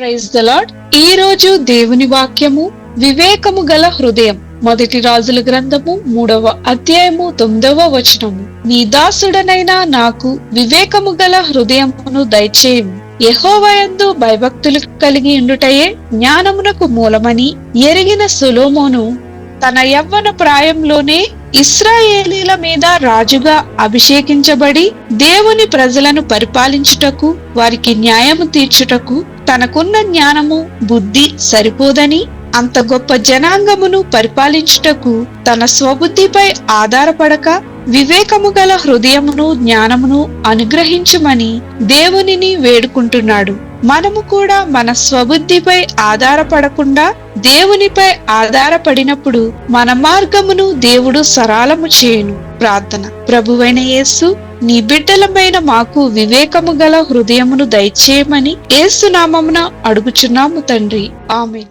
Praise the lord ఈ రోజు దేవుని వాక్యము వివేకము గల హృదయం. మొదటి రాజుల గ్రంథము మూడవ అధ్యాయము తొమ్మిదవ వచనము. నీ దాసుడనైనా నాకు వివేకము గల హృదయమును దయచేయము. యహోవయందు భయభక్తులు కలిగి ఉండుటయే జ్ఞానమునకు మూలమని ఎరిగిన సులోమోను తన యవ్వన ప్రాయంలోనే ఇస్రాయేలీల మీద రాజుగా అభిషేకించబడి దేవుని ప్రజలను పరిపాలించుటకు వారికి న్యాయము తీర్చుటకు తనకున్న జ్ఞానము బుద్ధి సరిపోదని అంత గొప్ప జనాంగమును పరిపాలించుటకు తన స్వబుద్ధిపై ఆధారపడక వివేకము గల హృదయమును జ్ఞానమును అనుగ్రహించుమని దేవునిని వేడుకుంటున్నాడు. మనము కూడా మన స్వబుద్ధిపై ఆధారపడకుండా దేవునిపై ఆధారపడినప్పుడు మన మార్గమును దేవుడు సరాలము చేయును. ప్రార్థన. ప్రభువైన యేసు నీ బిడ్డలమైన మాకు వివేకము గల హృదయమును దయచేయమని ఏసునామమున అడుగుచున్నాము తండ్రి. ఆమె